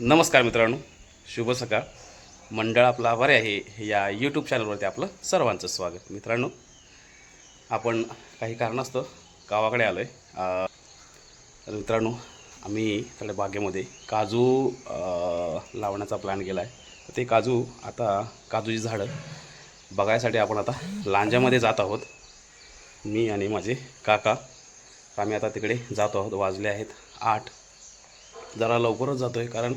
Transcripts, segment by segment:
नमस्कार मित्रांनो शुभ सकाळ. मंडळ आपला आभारी आहे या यूट्यूब चॅनलवरती आपलं सर्वांचं स्वागत. मित्रांनो आपण काही कारणास्तव गावाकडे आलो आहे तर मित्रांनो आम्ही इकडे बागेमध्ये काजू लावण्याचा प्लॅन केला आहे तर ते काजू आता काजूची झाडं बघायसाठी आपण आता लांजामध्ये जात आहोत. मी आणि माझे काका आम्ही आता तिकडे जातो आहोत. वाजले आहेत आठ. जरा लवकरच जातो आहे कारण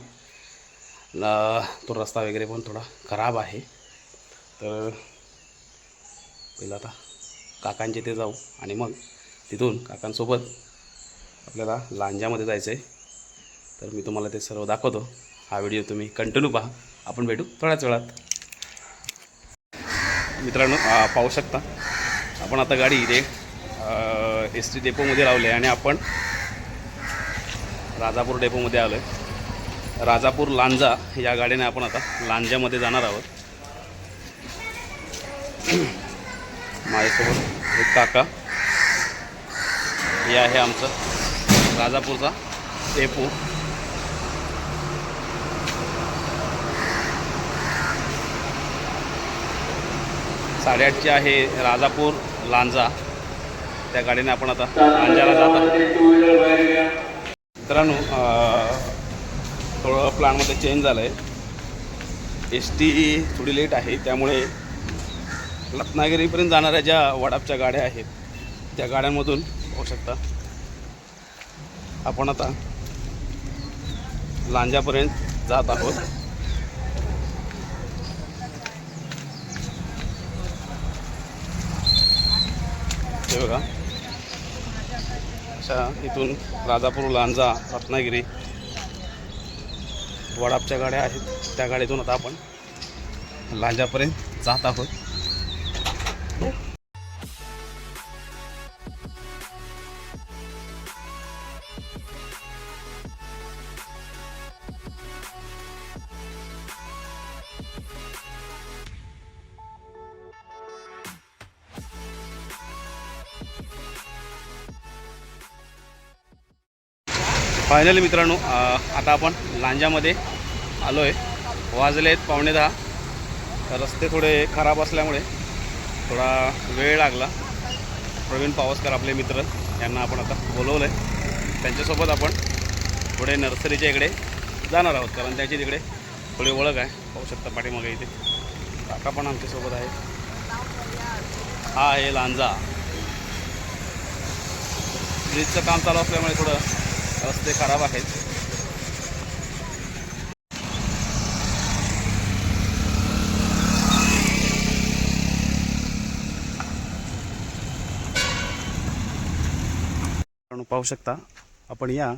तो रस्ता वगैरे पण थोडा खराब आहे. तर पहिलं आता काकांचे ते जाऊ आणि मग तिथून काकांसोबत आपल्याला लांजामध्ये जायचं आहे तर मी तुम्हाला ते सर्व दाखवतो. हा व्हिडिओ तुम्ही कंटिन्यू पहा. आपण भेटू थोड्याच वेळात. मित्रांनो पाहू शकता. आपण आता गाडी इथे एस टी डेपोमध्ये लावले आणि आपण राजापूर डेपोमध्ये आलो आहे राजापूर लांजा या गाडीने आपण आता लांजामध्ये जाणार आहोत. माझ्यासोबत एक काका. हे आहे आमचं राजापूरचा डेपो. साडेआठची आहे राजापूर लांजा. त्या गाडीने आपण आता लांजाला जात आहोत. मित्रांनो थोडं प्लॅनमध्ये चेंज झालं आहे एस टी थोडी लेट आहे त्यामुळे रत्नागिरीपर्यंत जाणाऱ्या ज्या वडापच्या गाड्या आहेत त्या गाड्यांमधून होऊ शकता. आपण आता लांजापर्यंत जात आहोत. हे बघा. अशा इथून राजापूर लांजा रत्नागिरी वडापच्या गाड्या आहेत. त्या गाडीतून आता आपण लांजापर्यंत जात आहोत. फायनली मित्रांनो आता आपण लांजामध्ये आलो आहे वाजले आहेत पावणे दहा. तर रस्ते थोडे खराब असल्यामुळे थोडा वेळ लागला. प्रवीण पावसकर आपले मित्र यांना आपण आता बोलवलं आहे त्यांच्यासोबत आपण पुढे नर्सरीच्या इकडे जाणार आहोत कारण त्याची तिकडे थोडी ओळख आहे. पाहू शकता पाठीमागे इथे. काका पण आमच्यासोबत आहे हा आहे लांजा. ब्रिजचं काम चालू असल्यामुळे थोडं रस्ते खराब आहेत. पाहू शकता आपण या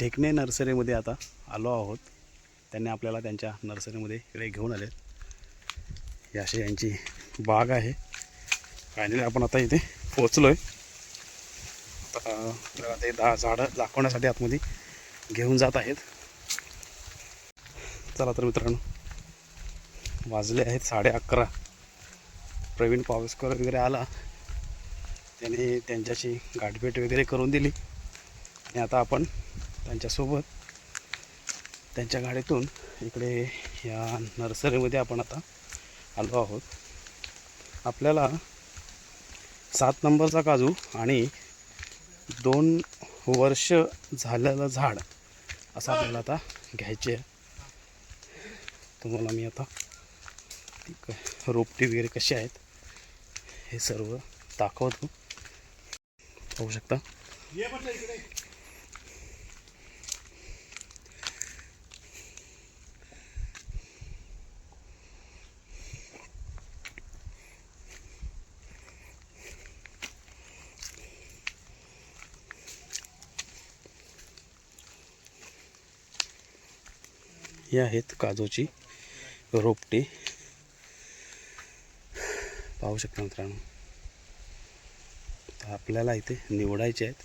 ढेकणे नर्सरीमध्ये आता आलो आहोत. त्यांनी आपल्याला त्यांच्या नर्सरीमध्ये इकडे घेऊन आले. ही अशी यांची बाग आहे. फायनली आपण आता इथे पोचलो आहे ते दहा झाडं दाखवण्यासाठी आतमध्ये घेऊन जात आहेत. चला तर मित्रांनो वाजले आहेत साडे अकरा. प्रवीण पावसकर वगैरे आला. त्याने त्यांच्याशी गाठभेट वगैरे करून दिली. आणि आता आपण त्यांच्यासोबत त्यांच्या गाडीतून इकडे या नर्सरीमध्ये आपण आता आलो आहोत. आपल्याला सात नंबरचा काजू आणि दोन वर्ष झालेलं झाड असं आपल्याला आता घ्यायचे आहे. तुम्हाला मी आता रोपटी वगैरे कशी आहेत हे सर्व दाखवतो. पाहू शकता. हे आहेत काजूची रोपटे. पाहू शकता मित्रांनो. तर आपल्याला इथे निवडायचे आहेत.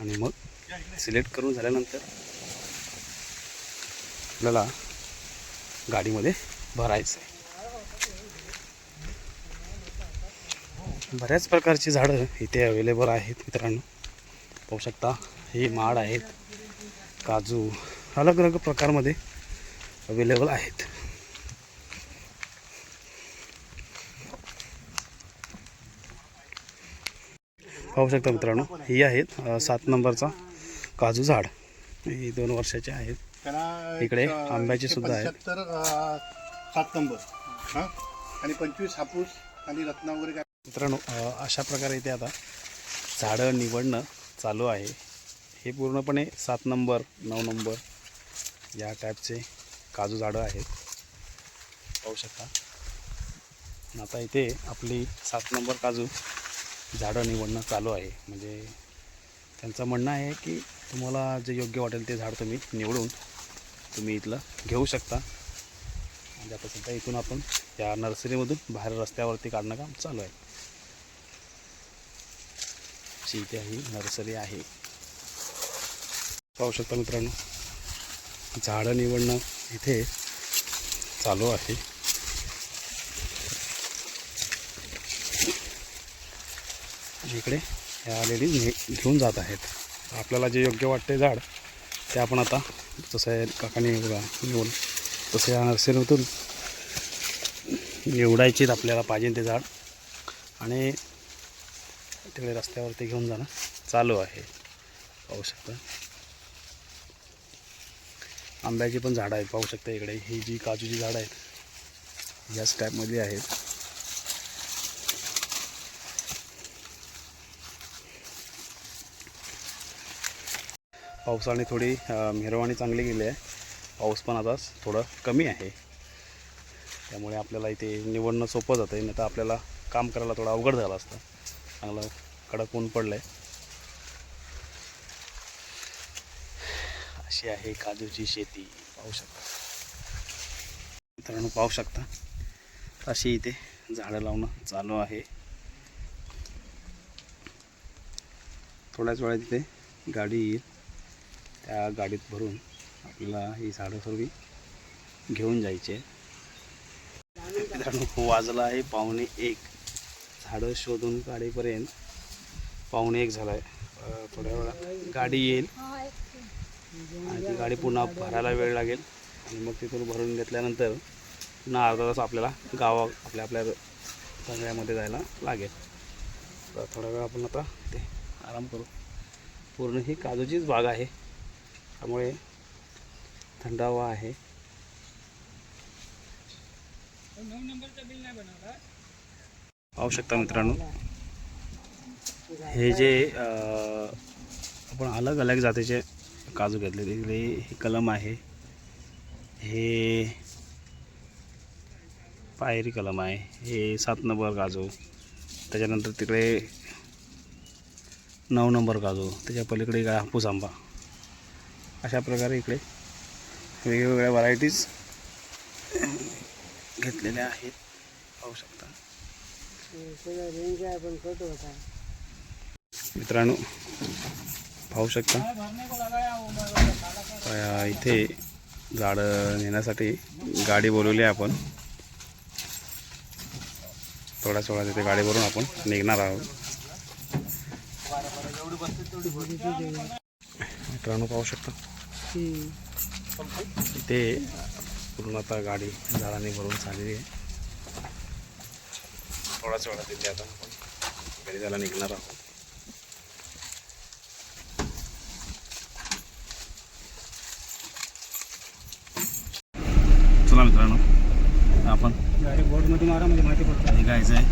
आणि मग सिलेक्ट करून झाल्यानंतर आपल्याला गाडीमध्ये भरायचं आहे. बऱ्याच प्रकारची झाडं इथे अवेलेबल आहेत मित्रांनो. पाहू शकता ही माड आहेत काजू अलग अलग प्रकारमध्ये अवेलेबल आहेत. पाहू शकता मित्रांनो ही आहेत सात नंबरचा काजू झाड. ही दोन वर्षाचे आहेत. इकडे आंब्याचे सुद्धा आहेत. सात नंबर. हां? आणि पंचवीस हापूस आणि रत्ना वगैरे काय? मित्रांनो अशा प्रकारे इथे आता झाडं निवडणं चालू आहे. हे पूर्णपणे सात नंबर नऊ नंबर या टाईपचे काजू झाडं आहेत. पाहू शकता. आणि आता इथे आपली सात नंबर काजू झाडं निवडणं चालू आहे. म्हणजे त्यांचं म्हणणं आहे की तुम्हाला जे योग्य वाटेल ते झाड तुम्ही निवडून तुम्ही इथलं घेऊ शकता. म्हणजे आता सध्या इथून आपण या नर्सरीमधून बाहेर रस्त्यावरती काढणं काम चालू आहे. अशी इथे ही नर्सरी आहे. पाहू शकता मित्रांनो. झाडं निवडणं इथे चालू आहे. इकडे ह्या लेडीज ने घेऊन जात आहेत. आपल्याला जे योग्य वाटते झाड ते आपण आता जसं आहे काकाने बघा निवड तसं या नर्सरीमधून निवडायचीच आपल्याला पाहिजे ते झाड. आणि तिकडे रस्त्यावरती घेऊन जाणं चालू आहे. पाहू शकता. आंब्याची पण झाडं आहेत पाहू शकता इकडे. ही जी काजूची झाडं आहेत याच टाईपमधली आहेत. पावसाने थोडी अ, चांगली गेली आहे. पाऊस पण आता थोडं कमी आहे. त्यामुळे आपल्याला इथे निवडणं सोपं जातं आहे नाही तर आपल्याला काम करायला थोडं अवघड झालं असतं. चांगलं कडक ऊन पडलं आहे अशी आहे काजूची शेती पाहू शकता. मित्रांनो पाहू शकता. अशी इथे झाडं लावणं चालू आहे. थोड्याच वेळात इथे गाडी येईल. त्या गाडीत भरून आपल्याला ही झाडं सर्व घेऊन जायचे. मित्रांनो वाजला आहे पाहुणे एक. झाडं शोधून काढेपर्यंत पाहुणे एक झाला आहे थोड्या वेळा गाडी येईल. आणि ती गाडी पुन्हा भरायला वेळ लागेल. आणि मग तिथून भरून घेतल्यानंतर पुन्हा अर्धा तास आपल्याला गावा आपल्या आपल्या सगळ्यामध्ये जायला लागेल. तर थोडा वेळ आपण आता ते आराम करू. पूर्ण ही काजूचीच बाग आहे. त्यामुळे थंडावा आहे. पाहू शकता मित्रांनो हे जे आपण अलग अलग जातीचे काजू घेतले इकडे हे कलम आहे. हे पायरी कलम आहे. हे सात नंबर काजू. त्याच्यानंतर तिकडे नऊ नंबर काजू. त्याच्या पलीकडे काय हापूस आंबा. अशा प्रकारे इकडे वेगवेगळ्या व्हरायटीज घेतलेल्या आहेत. पाहू शकता. मित्रांनो पाहू शकता. इथे झाडं नेण्यासाठी गाडी बोलवली आहे आपण. थोड्याच वेळात तिथे गाडी भरून आपण निघणार आहोत. मित्रांनो पाहू शकता. इथे पूर्ण आता गाडी झाडाने भरून झालेली आहे. थोडाच वेळा तिथे आता आपण घरी जायला निघणार आहोत. चला मित्रांनो. आपण. बोर्डमध्ये मारा म्हणजे माहिती पडतं. निघायचं आहे.